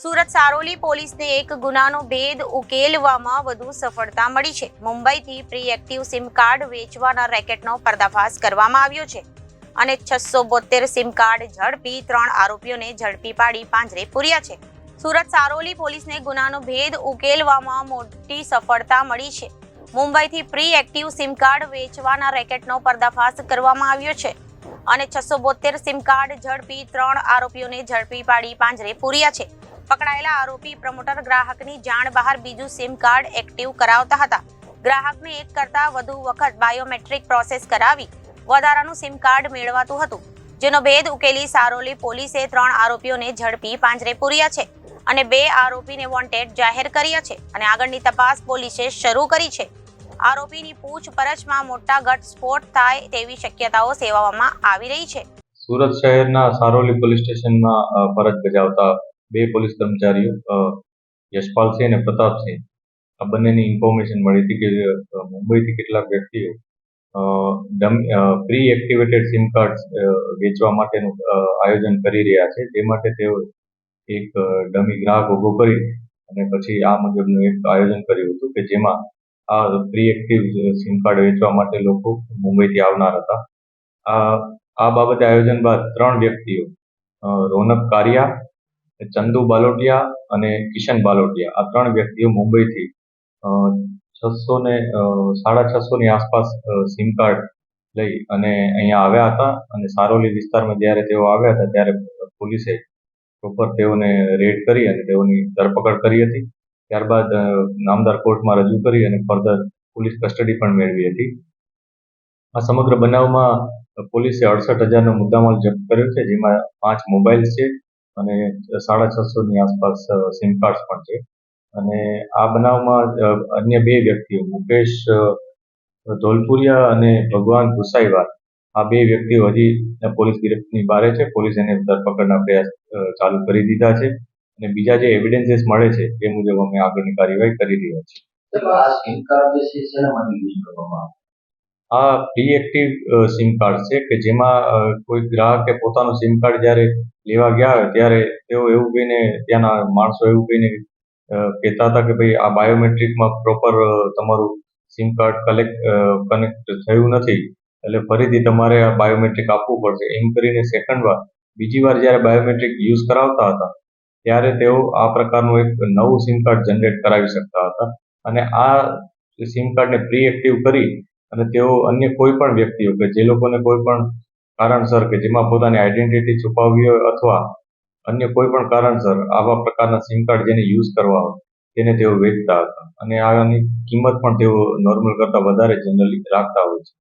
સુરત સારોલી પોલીસને એક ગુનાનો ભેદ ઉકેલવામાં વધુ સફળતા મળી છે. મુંબઈથી પ્રી એક્ટિવ સિમ કાર્ડ વેચવાના રેકેટનો પર્દાફાશ કરવામાં આવ્યો છે અને છસો બોતેર સિમ કાર્ડ ઝડપી ત્રણ આરોપીઓને ઝડપી પાડી પાંજરે પૂર્યા છે. સુરત સારોલી પોલીસને ગુનાનો ભેદ ઉકેલવામાં મોટી સફળતા મળી છે. મુંબઈથી પ્રી એક્ટિવ સિમ કાર્ડ વેચવાના રેકેટનો પર્દાફાશ કરવામાં આવ્યો છે અને છસો બોતેર સિમ કાર્ડ ઝડપી ત્રણ આરોપીઓને ઝડપી પાડી પાંજરે પૂર્યા છે. પકડાયેલા આરોપી પ્રમોટર ગ્રાહકની જાણ બહાર બીજું સિમ કાર્ડ એક્ટિવ કરાવતા હતા. ગ્રાહકને એક કરતા વધુ વખત બાયોમેટ્રિક પ્રોસેસ કરાવી વધારાનું સિમ કાર્ડ મેળવાતું હતું. જેનો ભેદ ઉકેલી સારોલી પોલીસે ત્રણ આરોપીઓને ઝડપી પાંજરે પૂર્યા છે અને બે આરોપીને વોન્ટેડ જાહેર કર્યા છે અને આગળની તપાસ પોલીસે શરૂ કરી છે. આરોપીની પૂછપરછમાં મોટા ઘટસ્ફોટ થાય તેવી શક્યતાઓ સેવાવામાં આવી રહી છે. સુરત શહેરના સારોલી પોલીસ સ્ટેશનમાં ફરજ બજાવતા બે પોલીસ કર્મચારીઓ યશપાલ યશપાલસિંહ અને પ્રતાપસિંહ આ બંનેની ઇન્ફોર્મેશન મળી હતી કે મુંબઈથી કેટલાક વ્યક્તિઓ પ્રી એક્ટિવેટેડ સિમ કાર્ડ વેચવા માટેનું આયોજન કરી રહ્યા છે. તે માટે તેઓ એક ડમી ગ્રાહક ઊભો કરી અને પછી આ મુજબનું એક આયોજન કર્યું હતું કે જેમાં આ પ્રી એક્ટિવ સિમ કાર્ડ વેચવા માટે લોકો મુંબઈથી આવનાર હતા. આ આ બાબતે આયોજન બાદ ત્રણ વ્યક્તિઓ રોનક કારિયા ચંદુ બાલોટિયા અને કિશન બાલોટિયા. આ ત્રણ વ્યક્તિઓ મુંબઈથી છસો ને સાડા છસોની આસપાસ સિમ કાર્ડ લઈ અને અહીંયા આવ્યા હતા અને સારોલી વિસ્તારમાં જ્યારે તેઓ આવ્યા હતા ત્યારે પોલીસે પ્રોપર તેઓને રેડ કરી અને તેઓની ધરપકડ કરી હતી. ત્યારબાદ નામદાર કોર્ટમાં રજૂ કરી અને ફર્ધર પોલીસ કસ્ટડી પણ મેળવી હતી. આ સમગ્ર બનાવમાં પોલીસે અડસઠ હજારનો મુદ્દામાલ જપ્ત કર્યો છે, જેમાં પાંચ મોબાઈલ છે અને સાડા છસોની આસપાસ સિમ કાર્ડ્સ પણ છે. અને આ બનાવમાં અન્ય બે વ્યક્તિઓ, મુકેશ ધોલપુરિયા અને ભગવાન ગુસાઈવાર, આ બે વ્યક્તિઓ હજી પોલીસ ગિરફ્તની બહાર છે. પોલીસ એને ધરપકડના પ્રયાસ ચાલુ કરી દીધા છે. અને બીજા જે એવિડન્સીસ મળે છે તે મુજબ અમે આગળની કાર્યવાહી કરી રહ્યા છીએ. આ સિમ કાર્ડ જે છે શેના માટે યુઝ કરવામાં આવે આ પ્રી એક્ટિવ સિમ કાર્ડ છે કે જેમાં કોઈ ગ્રાહકે પોતાનું સિમ કાર્ડ જ્યારે લેવા ગયા ત્યારે તેઓ એવું કહીને ત્યાંના માણસો એવું કહીને કહેતા હતા કે ભાઈ આ બાયોમેટ્રિકમાં પ્રોપર તમારું સિમ કાર્ડ કલેક્ટ કનેક્ટ થયું નથી. એટલે ફરીથી તમારે આ બાયોમેટ્રિક આપવું પડશે. એમ કરીને સેકન્ડ વાર, બીજી વાર જ્યારે બાયોમેટ્રિક યુઝ કરાવતા હતા, ત્યારે તેઓ આ પ્રકારનું એક નવું સિમ કાર્ડ જનરેટ કરાવી શકતા હતા. અને આ સિમ કાર્ડને પ્રી એક્ટિવ કરી અને તેઓ અન્ય કોઈ પણ વ્યક્તિઓ કે જે લોકોને કોઈ પણ કારણસર કે જેમાં પોતાની આઈડેન્ટિટી છુપાવવી હોય અથવા અન્ય કોઈ પણ કારણસર આવા પ્રકારના સિમ કાર્ડ જેને યુઝ કરવા હોય, તેને તેઓ વેચતા હતા. અને આની કિંમત પણ તેઓ નોર્મલ કરતાં વધારે જનરલી રાખતા હોય છે.